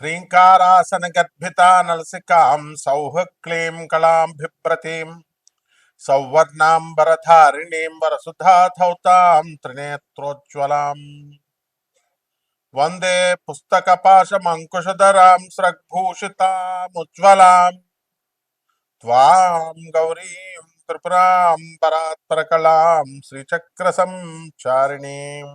ह्रीङ्कारासनगर्भिता नलसिकां सौः क्लीं कलां बिभ्रतीं सौवर्णाम्बरधारिणीं वरसुधाधौतां त्रिनेत्रोज्ज्वलाम् वंदे पुस्तकपाशमङ्कुशधरां स्रग्भूषितामुज्ज्वलां। त्वां गौरीं त्रिपुरां परात्परकलां श्रीचक्रसञ्चारिणीम्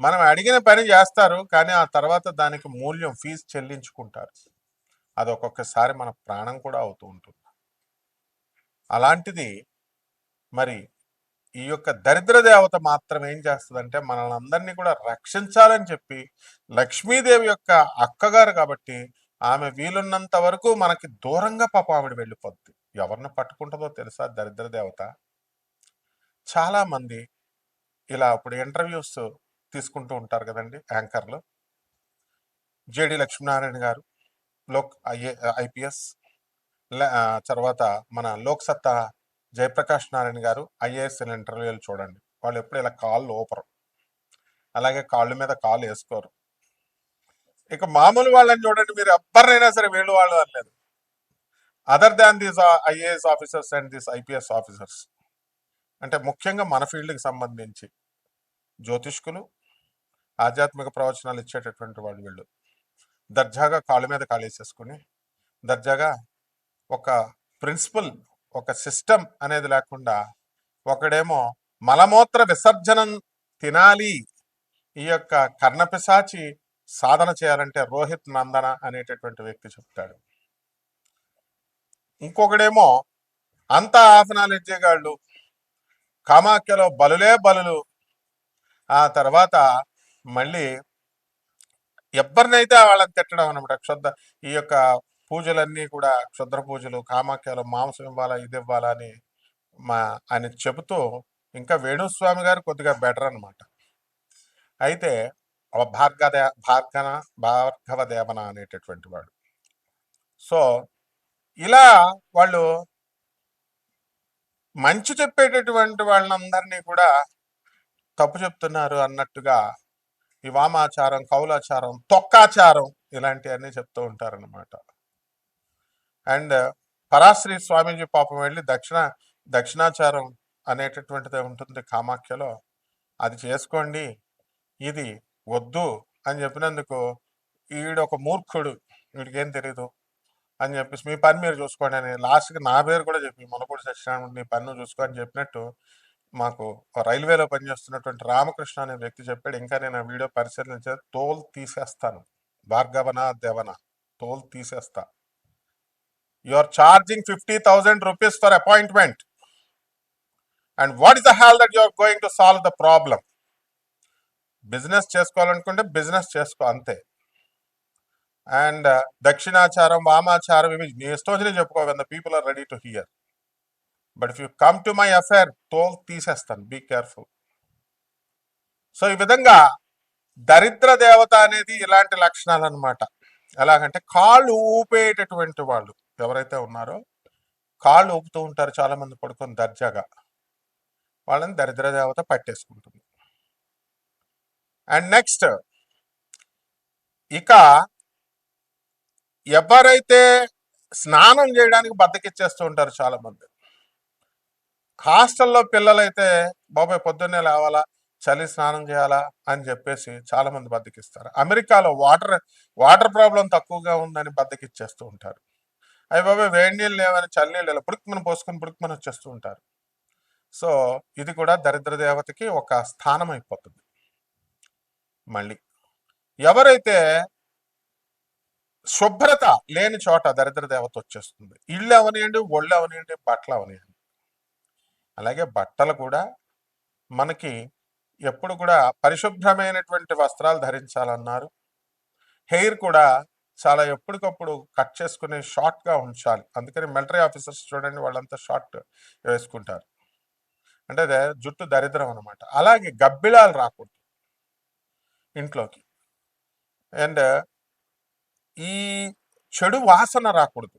మనం అడిగిన పని చేస్తారు కానీ ఆ తర్వాత దానికి మూల్యం ఫీజు చెల్లించుకుంటారు. అది ఒక్కొక్కసారి మన ప్రాణం కూడా అవుతూ ఉంటుంది. అలాంటిది మరి ఈ యొక్క దరిద్ర దేవత మాత్రం ఏం చేస్తుందంటే మనల్ని అందరినీ కూడా రక్షించాలని చెప్పి లక్ష్మీదేవి యొక్క అక్కగారు కాబట్టి ఆమె వీలున్నంత వరకు మనకి దూరంగా పాప ఆవిడ వెళ్ళిపోద్ది. ఎవరిని పట్టుకుంటుందో తెలుసా దరిద్ర దేవత? చాలామంది ఇలా ఇప్పుడు ఇంటర్వ్యూస్ తీసుకుంటూ ఉంటారు కదండి యాంకర్లు. జేడి లక్ష్మీనారాయణ గారు లోక్ ఐఏ ఐపీఎస్ తర్వాత మన లోక్సత్తా జయప్రకాష్ నారాయణ గారు ఐఏఎస్ ఇంటర్వ్యూలు చూడండి. వాళ్ళు ఎప్పుడు ఇలా కాళ్ళు ఓపరు అలాగే కాళ్ళ మీద కాళ్ళు వేసుకోరు. ఇక మామూలు వాళ్ళని చూడండి మీరు ఎవ్వరినైనా సరే వీళ్ళు వాళ్ళు అనలేదు. Other than these IAS officers and these IPS officers. అంటే ముఖ్యంగా మన ఫీల్డ్కి సంబంధించి జ్యోతిష్కులు ఆధ్యాత్మిక ప్రవచనాలు ఇచ్చేటటువంటి వాళ్ళు వీళ్ళు. దర్జాగా కాళ్ళ మీద కాళేసేసుకుని దర్జాగా ఒక ప్రిన్సిపల్ ఒక సిస్టమ్ అనేది లేకుండా ఒకడేమో మలమూత్ర విసర్జనం తినాలి ఈ యొక్క కర్ణపిశాచి సాధన చేయాలంటే రోహిత్ నందన అనేటటువంటి వ్యక్తి చెప్తాడు. ఇంకొకడేమో అంత ఆసనాలు ఇచ్చేగాళ్ళు కామాఖ్యలో బలులే బలులు ఆ తర్వాత మళ్ళీ ఎవరినైతే వాళ్ళని తిట్టడం అనమాట క్షుద్ర ఈ యొక్క పూజలన్నీ కూడా క్షుద్ర పూజలు కామాఖ్యలు మాంసం ఇవ్వాలా ఇది ఇవ్వాలా అని మా ఆయన చెబుతూ ఇంకా వేణుస్వామి గారు కొద్దిగా బెటర్ అనమాట అయితే భార్గదే భార్గన భార్గవ దేవన అనేటటువంటి వాడు. సో ఇలా వాళ్ళు మంచి చెప్పేటటువంటి వాళ్ళందరినీ కూడా తప్పు చెప్తున్నారు అన్నట్టుగా ఈ వామాచారం కౌలాచారం తొక్కాచారం ఇలాంటివన్నీ చెప్తూ ఉంటారనమాట అండ్ పరాశ్రీ స్వామీజీ పాపం వెళ్ళి దక్షిణ దక్షిణాచారం అనేటటువంటిది ఉంటుంది కామాఖ్యలో. అది చేసుకోండి ఇది వద్దు అని చెప్పినందుకు ఈడు ఒక మూర్ఖుడు వీడికి ఏం తెలీదు అని చెప్పేసి మీ పని మీరు చూసుకోండి అని లాస్ట్కి నా పేరు కూడా చెప్పి మొలపూడి సత్యనారాయణ నీ పన్ను చూసుకో అని చెప్పినట్టు మాకు రైల్వేలో పనిచేస్తున్నటువంటి రామకృష్ణ అనే వ్యక్తి చెప్పాడు ఇంకా నేను ఆ వీడియో పరిశీలించే తోల్ తీసేస్తాను భార్గవన దేవన తోల్ తీసేస్తా. You are charging fifty thousand rupees for appointment and what is the hell that you are going to solve the problem business చేసుకోవాలనుకుంటే బిజినెస్ చేసుకో అంతే. అండ్ uh, దక్షిణాచారం వామాచారం ఇవి నీ ఇష్టం వచ్చినా చెప్పుకో when the people are ready to hear but if you come to my అఫేర్తో తీసేస్తాను. Be careful so ఈ విధంగా దరిద్ర దేవత అనేది ఇలాంటి లక్షణాలు అనమాట ఎలాగంటే కాళ్ళు ఊపేటటువంటి వాళ్ళు ఎవరైతే ఉన్నారో కాళ్ళు ఊపుతూ ఉంటారు చాలా మంది పడుకొని దర్జాగా. వాళ్ళని దరిద్ర దేవత పట్టేసుకుంటుంది. అండ్ నెక్స్ట్ ఇక ఎవరైతే స్నానం చేయడానికి బద్దకిచ్చేస్తూ ఉంటారు చాలా మంది హాస్టల్లో పిల్లలైతే బాబాయ్ పొద్దున్నే లేవాలా చలి స్నానం చేయాలా అని చెప్పేసి చాలా మంది బద్దకిస్తారు. అమెరికాలో వాటర్ వాటర్ ప్రాబ్లం తక్కువగా ఉందని బద్దకిచ్చేస్తూ ఉంటారు. అవి బాబాయ్ వేడి నీళ్ళు లేవని చల్లనీళ్ళు ఇలా పుడుక్కుమని పోసుకొని పుడుక్కుమని వచ్చేస్తూ ఉంటారు. సో ఇది కూడా దరిద్ర దేవతకి ఒక స్థానం అయిపోతుంది. మళ్ళీ ఎవరైతే శుభ్రత లేని చోట దరిద్ర దేవత వచ్చేస్తుంది ఇళ్ళు అవనియండి ఒళ్ళు అవనియండి బట్టలు అవనియండి అలాగే బట్టలు కూడా మనకి ఎప్పుడు కూడా పరిశుభ్రమైనటువంటి వస్త్రాలు ధరించాలన్నారు. హెయిర్ కూడా చాలా ఎప్పటికప్పుడు కట్ చేసుకుని షార్ట్గా ఉంచాలి. అందుకని మిలిటరీ ఆఫీసర్స్ చూడండి వాళ్ళంతా షార్ట్ వేసుకుంటారు. అంటే అదే జుట్టు దరిద్రం అనమాట అలాగే గబ్బిళాలు రాకూడదు ఇంట్లోకి. అండ్ ఈ చెడు వాసన రాకూడదు.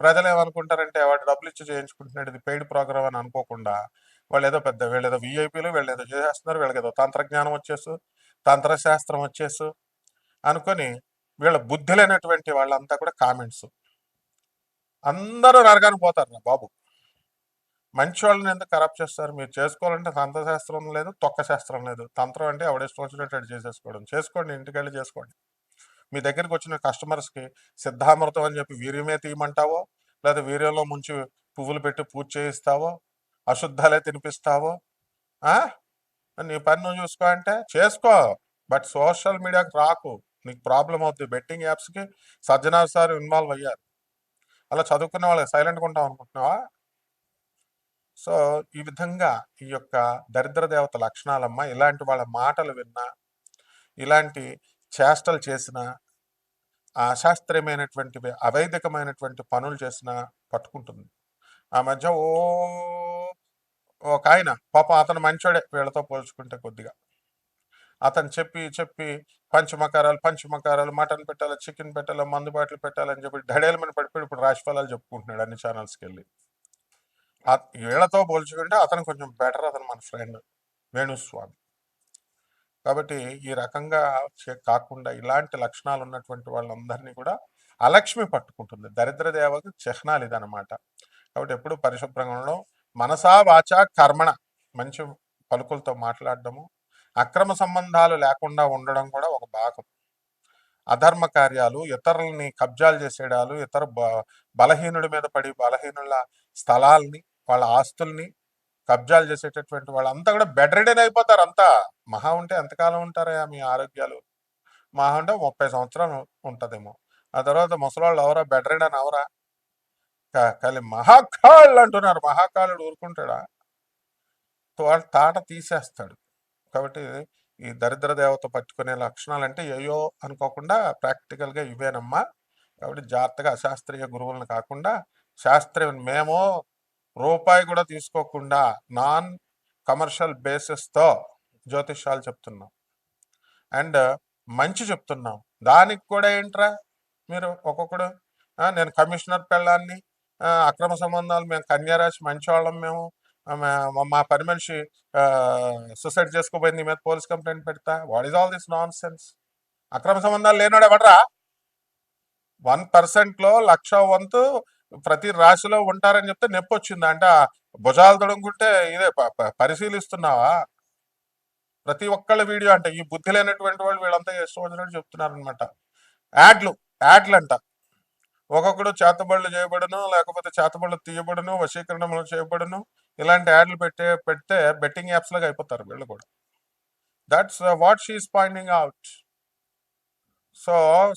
ప్రజలు ఏమనుకుంటారంటే వాడు డబ్బులు ఇచ్చి చేయించుకుంటున్నాడు ఇది పెయిడ్ ప్రోగ్రామ్ అని అనుకోకుండా వాళ్ళు ఏదో పెద్ద వీళ్ళు ఏదో వీఐపీలు వీళ్ళు ఏదో చేసేస్తున్నారు వీళ్ళకి ఏదో తంత్రజ్ఞానం వచ్చేసు తంత్రశాస్త్రం వచ్చేసు అనుకొని వీళ్ళ బుద్ధి లేనటువంటి వాళ్ళంతా కూడా కామెంట్స్. అందరూ నరగానికి పోతారు నా బాబు. మంచి వాళ్ళని ఎందుకు కరప్ట్ చేస్తారు? మీరు చేసుకోవాలంటే తంత్రశాస్త్రం లేదు తొక్క శాస్త్రం లేదు. తంత్రం అంటే ఎవడేష్టం వచ్చినట్టు చేసేసుకోవడం. చేసుకోండి ఇంటికెళ్ళి చేసుకోండి. మీ దగ్గరికి వచ్చిన కస్టమర్స్కి సిద్ధామృతం అని చెప్పి వీర్యమే తీయమంటావో? లేదా వీర్యంలో ముంచి పువ్వులు పెట్టి పూజ చేయిస్తావో? అశుద్ధాలే తినిపిస్తావో? నీ పని నువ్వు చూసుకో అంటే చేసుకో. బట్ సోషల్ మీడియాకి రాకు. నీకు ప్రాబ్లం అవుతుంది బెట్టింగ్ యాప్స్కి సజ్జనా సార్ ఇన్వాల్వ్ అయ్యారు. అలా చదువుకున్న వాళ్ళకి సైలెంట్గా ఉంటాం అనుకుంటున్నావా? సో ఈ విధంగా ఈ యొక్క దరిద్ర దేవత లక్షణాలమ్మ ఇలాంటి వాళ్ళ మాటలు విన్నా ఇలాంటి చేష్టలు చేసిన అశాస్త్రీయమైనటువంటి అవైదికమైనటువంటి పనులు చేసిన పట్టుకుంటుంది. ఆ మధ్య ఓ ఒక ఆయన పాప అతను మంచోడే వీళ్ళతో పోల్చుకుంటే కొద్దిగా. అతను చెప్పి చెప్పి పంచమకారాలు పంచమకారాలు మటన్ పెట్టాలి చికెన్ పెట్టాలి మందు బాటలు పెట్టాలని చెప్పి ధడేలమని పడిపోయి ఇప్పుడు రాశిఫలాలు చెప్పుకుంటున్నాడు అన్ని ఛానల్స్కి వెళ్ళి. వీళ్ళతో పోల్చుకుంటే అతను కొంచెం బెటర్ అతను మన ఫ్రెండ్ వేణుస్వామి. కాబట్టి ఈ రకంగా చే- కాకుండా ఇలాంటి లక్షణాలు ఉన్నటువంటి వాళ్ళందరినీ కూడా అలక్ష్మి పట్టుకుంటుంది. దరిద్ర దేవత చిహ్నాలు ఇదనమాట కాబట్టి ఎప్పుడు పరిశుభ్రంగా మనసా వాచ కర్మణ మంచి పలుకులతో మాట్లాడడము అక్రమ సంబంధాలు లేకుండా ఉండడం కూడా ఒక భాగం. అధర్మ కార్యాలు ఇతరులని కబ్జాలు చేసేయడాలు ఇతర బలహీనుడి మీద పడి బలహీనుల స్థలాల్ని వాళ్ళ ఆస్తుల్ని కబ్జాలు చేసేటటువంటి వాళ్ళంతా కూడా బెడ్ రెడీని అయిపోతారు. అంతా మహా ఉంటే ఎంతకాలం ఉంటారా మీ ఆరోగ్యాలు? మహా ఉంటే ముప్పై సంవత్సరాలు ఉంటుందేమో. ఆ తర్వాత ముసలాళ్ళు ఎవరా? బెడ్ రెడీ అని అవరా కలి కానీ మహాకాళ్ళు అంటున్నారు. మహాకాళుడు ఊరుకుంటాడా? వాడు తాట తీసేస్తాడు. కాబట్టి ఈ దరిద్ర దేవత పట్టుకునే లక్షణాలు అంటే ఏయో అనుకోకుండా ప్రాక్టికల్గా ఇవేనమ్మా. కాబట్టి జాగ్రత్తగా అశాస్త్రీయ గురువులను కాకుండా శాస్త్రీయ మేము రూపాయి కూడా తీసుకోకుండా నాన్ కమర్షియల్ బేసిస్తో జ్యోతిష్యాలు చెప్తున్నాం. అండ్ మంచి చెప్తున్నాం. దానికి కూడా ఏంట్రా మీరు ఒక్కొక్కడు? నేను కమిషనర్ పెళ్ళాన్ని అక్రమ సంబంధాలు మేము కన్యారాశి మంచివాళ్ళం మేము మా- పని మనిషి సూసైడ్ చేసుకోపోయింది మీద పోలీస్ కంప్లైంట్ పెడతా. What is all this nonsense అక్రమ సంబంధాలు లేనాడు ఎవడరా? వన్ పర్సెంట్లో లక్ష వంతు ప్రతి రాశిలో ఉంటారని చెప్తే నొప్పి వచ్చింది అంటే భుజాలు తొడుగుంటే ఇదే ప- పరిశీలిస్తున్నావా? ప్రతి ఒక్కళ్ళ వీడియో అంటే ఈ బుద్ధి లేనటువంటి వాళ్ళు వీళ్ళంతా ఇష్టం చెప్తున్నారనమాట చెప్తున్నారు అనమాట యాడ్లు యాడ్లు అంట ఒక్కొక్కడు చేతబడులు చేయబడను లేకపోతే చేతబడులు తీయబడను వశీకరణములు చేయబడను ఇలాంటి యాడ్లు పెట్టే పెడితే బెట్టింగ్ యాప్స్ లాగా అయిపోతారు వీళ్ళు కూడా. That's what she is pointing out so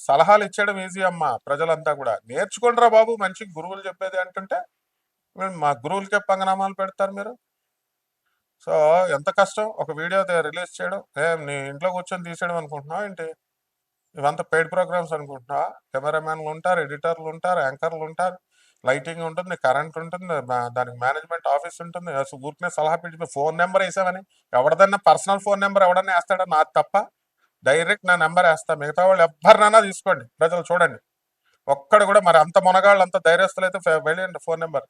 సలహాలు ఇచ్చడం ఈజీ అమ్మా ప్రజలంతా కూడా. నేర్చుకోండిరా బాబు మంచి గురువులు చెప్పేది అంటుంటే మా గురువులకే పంగనామాలు పెడతారు మీరు. సో ఎంత కష్టం ఒక వీడియో రిలీజ్ చేయడం ఏం నీ ఇంట్లో కూర్చొని తీసేయడం అనుకుంటున్నావు ఏంటి? ఇవంతా పెయిడ్ ప్రోగ్రామ్స్ అనుకుంటున్నావా? కెమెరామ్యాన్లు ఉంటారు ఎడిటర్లు ఉంటారు యాంకర్లు ఉంటారు లైటింగ్ ఉంటుంది కరెంట్ ఉంటుంది దానికి మేనేజ్మెంట్ ఆఫీస్ ఉంటుంది. అసలు ఊరికనే సలహా పెట్టి ఫోన్ నెంబర్ వేసామని ఎవరిదన్నా పర్సనల్ ఫోన్ నెంబర్ ఎవడన్నా వేస్తాడో? నాది తప్ప. డైరెక్ట్ నా నెంబర్ వేస్తా. మిగతా వాళ్ళు ఎవరినైనా తీసుకోండి. ప్రజలు చూడండి. ఒక్కడ కూడా మరి అంత మునగాళ్ళు అంత ధైర్యస్తులు అయితే వెళ్ళండి phone number.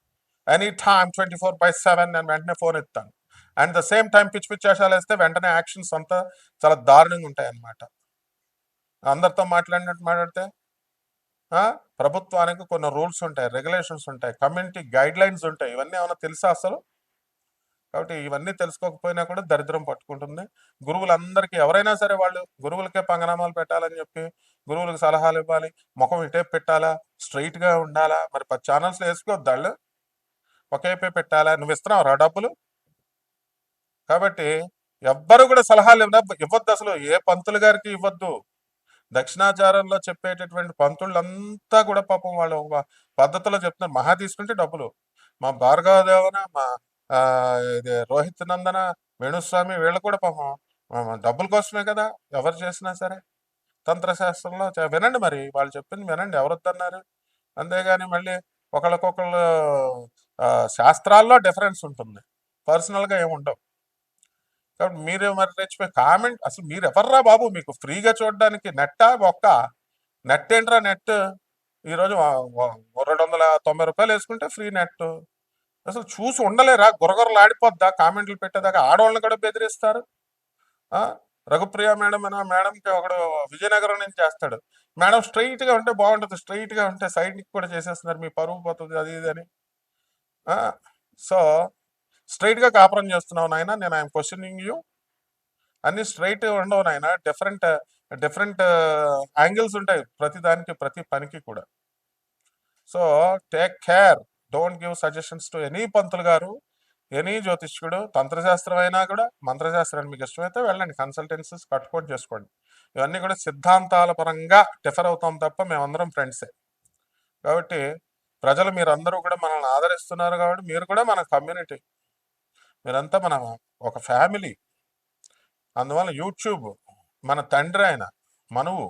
Any time twenty four by seven నేను వెంటనే ఫోన్ ఇస్తాను అండ్ ద సేమ్ టైం పిచ్చి పిచ్చి వేషాలు వేస్తే వెంటనే యాక్షన్స్ అంతా చాలా దారుణంగా ఉంటాయి అన్నమాట అందరితో మాట్లాడినట్టు మాట్లాడితే ప్రభుత్వానికి కొన్ని రూల్స్ ఉంటాయి రెగ్యులేషన్స్ ఉంటాయి కమ్యూనిటీ గైడ్ లైన్స్ ఉంటాయి. ఇవన్నీ ఏమైనా తెలుసా అసలు? కాబట్టి ఇవన్నీ తెలుసుకోకపోయినా కూడా దరిద్రం పట్టుకుంటుంది. గురువులందరికీ ఎవరైనా సరే వాళ్ళు గురువులకే పంగనామాలు పెట్టాలని చెప్పి గురువులకు సలహాలు ఇవ్వాలి ముఖం ఇటే పెట్టాలా స్ట్రైట్గా ఉండాలా మరి పది ఛానల్స్ వేసుకోవద్దు వాళ్ళు? ఒకేపే పెట్టాలా నువ్వు ఇస్తున్నావు రా డబ్బులు? కాబట్టి ఎవ్వరు కూడా సలహాలు ఇవ్వ- ఇవ్వద్దు అసలు ఏ పంతులు గారికి ఇవ్వద్దు. దక్షిణాచారంలో చెప్పేటటువంటి పంతులంతా కూడా పాపం వాళ్ళు పద్ధతిలో చెప్తున్నారు మహా తీసుకుంటే డబ్బులు. మా భార్గవ దేవన మా ఇది రోహిత్ నందన వేణుస్వామి వీళ్ళు కూడా పాపం డబ్బుల కోసమే కదా ఎవరు చేసినా సరే. తంత్రశాస్త్రంలో వినండి మరి వాళ్ళు చెప్పింది వినండి ఎవరొద్దన్నారు అంతేగాని మళ్ళీ ఒకళ్ళకొకళ్ళు శాస్త్రాల్లో డిఫరెన్స్ ఉంటుంది పర్సనల్గా ఏముండవు కాబట్టి మీరు మరి నేర్చిపోయి కామెంట్ అసలు మీరు ఎవర్రా బాబు మీకు ఫ్రీగా చూడడానికి నెట్టా ఒక్క నెట్ ఏంట్రా నెట్ ఈరోజు రెండు వందల తొంభై రూపాయలు వేసుకుంటే ఫ్రీ నెట్ అసలు చూసి ఉండలేరా? గురగొరలు ఆడిపోద్దా కామెంట్లు పెట్టేదాకా ఆడవాళ్ళని కూడా బెదిరిస్తారు. రఘుప్రియ మేడం అన్న మేడంకి ఒకడు విజయనగరం నుంచి చేస్తాడు. మేడం స్ట్రైట్గా ఉంటే బాగుంటుంది. స్ట్రైట్గా ఉంటే సైడ్కి కూడా చేసేస్తున్నారు. మీ పరువు పోతుంది. అది ఇది అని. సో స్ట్రైట్గా కాపురం చేస్తున్నావు నాయన. నేను ఐఎమ్ క్వశ్చనింగ్ యూ. అన్ని స్ట్రైట్ ఉండవు నాయన. డిఫరెంట్ డిఫరెంట్ యాంగిల్స్ ఉంటాయి. ప్రతి దానికి ప్రతి పనికి కూడా. So take care. Don't give suggestions to any పంతులు గారు ఎనీ జ్యోతిష్కుడు తంత్రశాస్త్రం అయినా కూడా మంత్రశాస్త్రాన్ని మీకు ఇష్టమైతే వెళ్ళండి కన్సల్టెన్సీస్ కట్టుకోటి చేసుకోండి. ఇవన్నీ కూడా సిద్ధాంతాల పరంగా డిఫర్ అవుతాం తప్ప మేమందరం ఫ్రెండ్సే. కాబట్టి ప్రజలు మీరందరూ కూడా మనల్ని ఆదరిస్తున్నారు కాబట్టి మీరు కూడా మన కమ్యూనిటీ. మీరంతా మన ఒక ఫ్యామిలీ. అందువల్ల యూట్యూబ్ మన తండ్రి ఆయన మనవు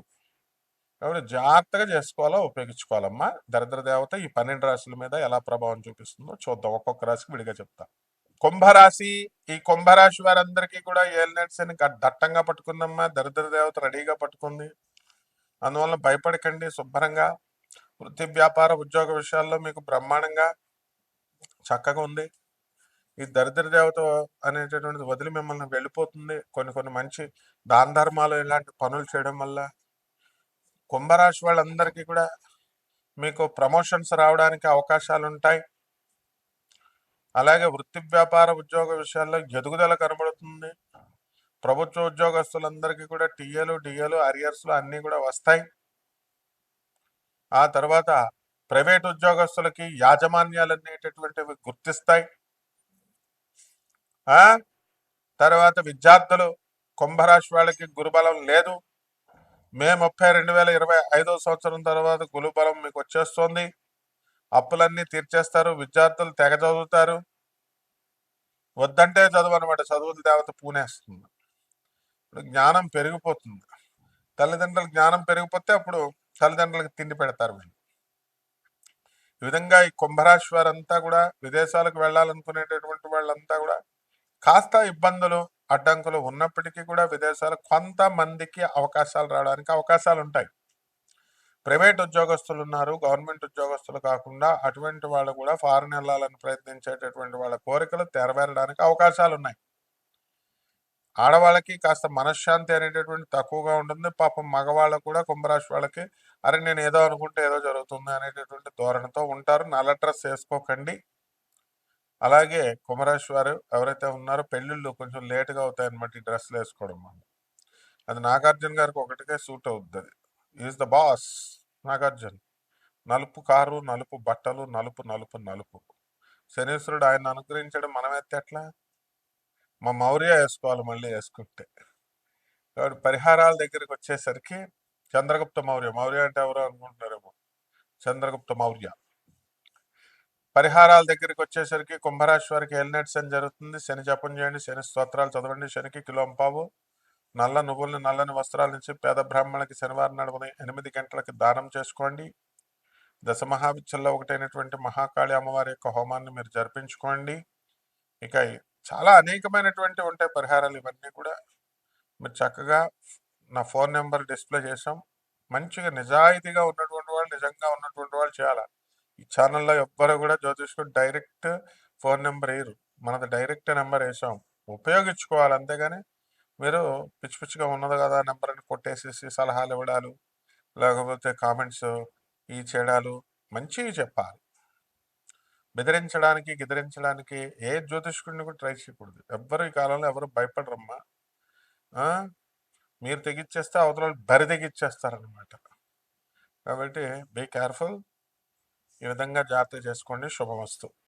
కాబట్టి జాగ్రత్తగా చేసుకోవాలా ఉపయోగించుకోవాలమ్మా. దరిద్ర దేవత ఈ పన్నెండు రాశుల మీద ఎలా ప్రభావం చూపిస్తుందో చూద్దాం. ఒక్కొక్క రాశికి విడిగా చెప్తా. కుంభరాశి ఈ కుంభరాశి వారందరికీ కూడా ఏలినట్స్ అని దట్టంగా పట్టుకుందమ్మా. దరిద్ర దేవత రెడీగా పట్టుకుంది. అందువల్ల భయపడకండి శుభ్రంగా. వృత్తి వ్యాపార ఉద్యోగ విషయాల్లో మీకు బ్రహ్మాండంగా చక్కగా ఉంది. ఈ దరిద్ర దేవత అనేటటువంటిది వదిలి మిమ్మల్ని వెళ్ళిపోతుంది. కొన్ని కొన్ని మంచి దాన ధర్మాలు ఇలాంటి పనులు చేయడం వల్ల కుంభరాశి వాళ్ళందరికీ కూడా మీకు ప్రమోషన్స్ రావడానికి అవకాశాలు ఉంటాయి అలాగే వృత్తి వ్యాపార ఉద్యోగ విషయాల్లో ఎదుగుదల కనబడుతుంది. ప్రభుత్వ ఉద్యోగస్తులందరికీ కూడా టీఏలు డిఏలు అరియర్స్లు అన్నీ కూడా వస్తాయి. ఆ తర్వాత ప్రైవేట్ ఉద్యోగస్తులకి యాజమాన్యాలు అనేటటువంటివి గుర్తిస్తాయి తర్వాత విద్యార్థులు కుంభరాశి వాళ్ళకి గురుబలం లేదు. మే ముప్పై రెండు వేల ఇరవై ఐదో సంవత్సరం తర్వాత గురుబలం మీకు వచ్చేస్తుంది. అప్పులన్నీ తీర్చేస్తారు విద్యార్థులు తెగ చదువుతారు. వద్దంటే చదువు అనమాట చదువుల దేవత పూనేస్తుంది. ఇప్పుడు జ్ఞానం పెరిగిపోతుంది. తల్లిదండ్రుల జ్ఞానం పెరిగిపోతే అప్పుడు తల్లిదండ్రులకు తిండి పెడతారు వీళ్ళు. ఈ విధంగా ఈ కుంభరాశి వారంతా కూడా విదేశాలకు వెళ్ళాలనుకునేటటువంటి వాళ్ళంతా కూడా కాస్త ఇబ్బందులు అడ్డంకులు ఉన్నప్పటికీ కూడా విదేశాలు కొంతమందికి అవకాశాలు రావడానికి అవకాశాలు ఉంటాయి. ప్రైవేట్ ఉద్యోగస్తులు ఉన్నారు గవర్నమెంట్ ఉద్యోగస్తులు కాకుండా అటువంటి వాళ్ళు కూడా ఫారెన్ వెళ్ళాలని ప్రయత్నించేటటువంటి వాళ్ళ కోరికలు తెరవేరడానికి అవకాశాలు ఉన్నాయి. ఆడవాళ్ళకి కాస్త మనశ్శాంతి అనేటటువంటి తక్కువగా ఉంటుంది. పాపం మగవాళ్ళకు కూడా కుంభరాశి వాళ్ళకి అరే నేను ఏదో అనుకుంటే ఏదో జరుగుతుంది అనేటటువంటి ధోరణితో ఉంటారు. నల్ల డ్రెస్ వేసుకోకండి. అలాగే కుంభరాశి వారు ఎవరైతే ఉన్నారో పెళ్ళిళ్ళు కొంచెం లేటుగా అవుతాయన్నమాట ఈ డ్రెస్సులు వేసుకోవడం వల్ల. అది నాగార్జున గారికి ఒకటికే సూట్ అవుతుంది అది. Is the boss Nagarjuna. నలుపు కారు నలుపు బట్టలు నలుపు నలుపు నలుపు. శనీశ్వరుడు ఆయన అనుగ్రహించడం మనం ఎత్తే ఎట్లా? మా మౌర్య వేసుకోవాలి మళ్ళీ వేసుకుంటే. కాబట్టి పరిహారాల దగ్గరికి వచ్చేసరికి చంద్రగుప్త మౌర్య. మౌర్య అంటే ఎవరో అనుకుంటున్నారేమో చంద్రగుప్త మౌర్య. పరిహారాల దగ్గరికి వచ్చేసరికి కుంభరాశి వారికి ఎల్నెట్ శని జరుగుతుంది. శని జపం చేయండి శని స్తోత్రాలు చదవండి శనికి కిలోంపావు నల్ల నువ్వుల్ని నల్లని వస్త్రాల నుంచి పేద బ్రాహ్మణులకి శనివారం నడుమున ఎనిమిది గంటలకు దానం చేసుకోండి. దశ మహావిద్యల్లో ఒకటైనటువంటి మహాకాళి అమ్మవారి యొక్క హోమాన్ని మీరు జరిపించుకోండి. ఇక చాలా అనేకమైనటువంటి ఉంటాయి పరిహారాలు ఇవన్నీ కూడా మీరు చక్కగా నా ఫోన్ నెంబర్ డిస్ప్లే చేసాం మంచిగా నిజాయితీగా ఉన్నటువంటి వాళ్ళు నిజంగా ఉన్నటువంటి వాళ్ళు చేయాలి? ఈ ఛానల్లో ఎవ్వరు కూడా జ్యోతిష్కుడు డైరెక్ట్ ఫోన్ నెంబర్ వేయరు. మనది డైరెక్ట్ నెంబర్ వేసాం. ఉపయోగించుకోవాలి అంతేగాని మీరు పిచ్చి పిచ్చిగా ఉన్నది కదా నెంబర్ అని కొట్టేసేసి సలహాలు ఇవ్వడాలు లేకపోతే కామెంట్స్ ఈ చేయడాలు మంచివి చెప్పాలి. బెదిరించడానికి గిదిరించడానికి ఏ జ్యోతిష్కుడిని కూడా ట్రై చేయకూడదు. ఎవ్వరు ఈ కాలంలో ఎవరు భయపడరమ్మా. మీరు తెగిచ్చేస్తే అవతల బరి తెగిచ్చేస్తారనమాట కాబట్టి బీ కేర్ఫుల్ ఈ విధంగా జాగ్రత్త చేసుకోండి. శుభమస్తు.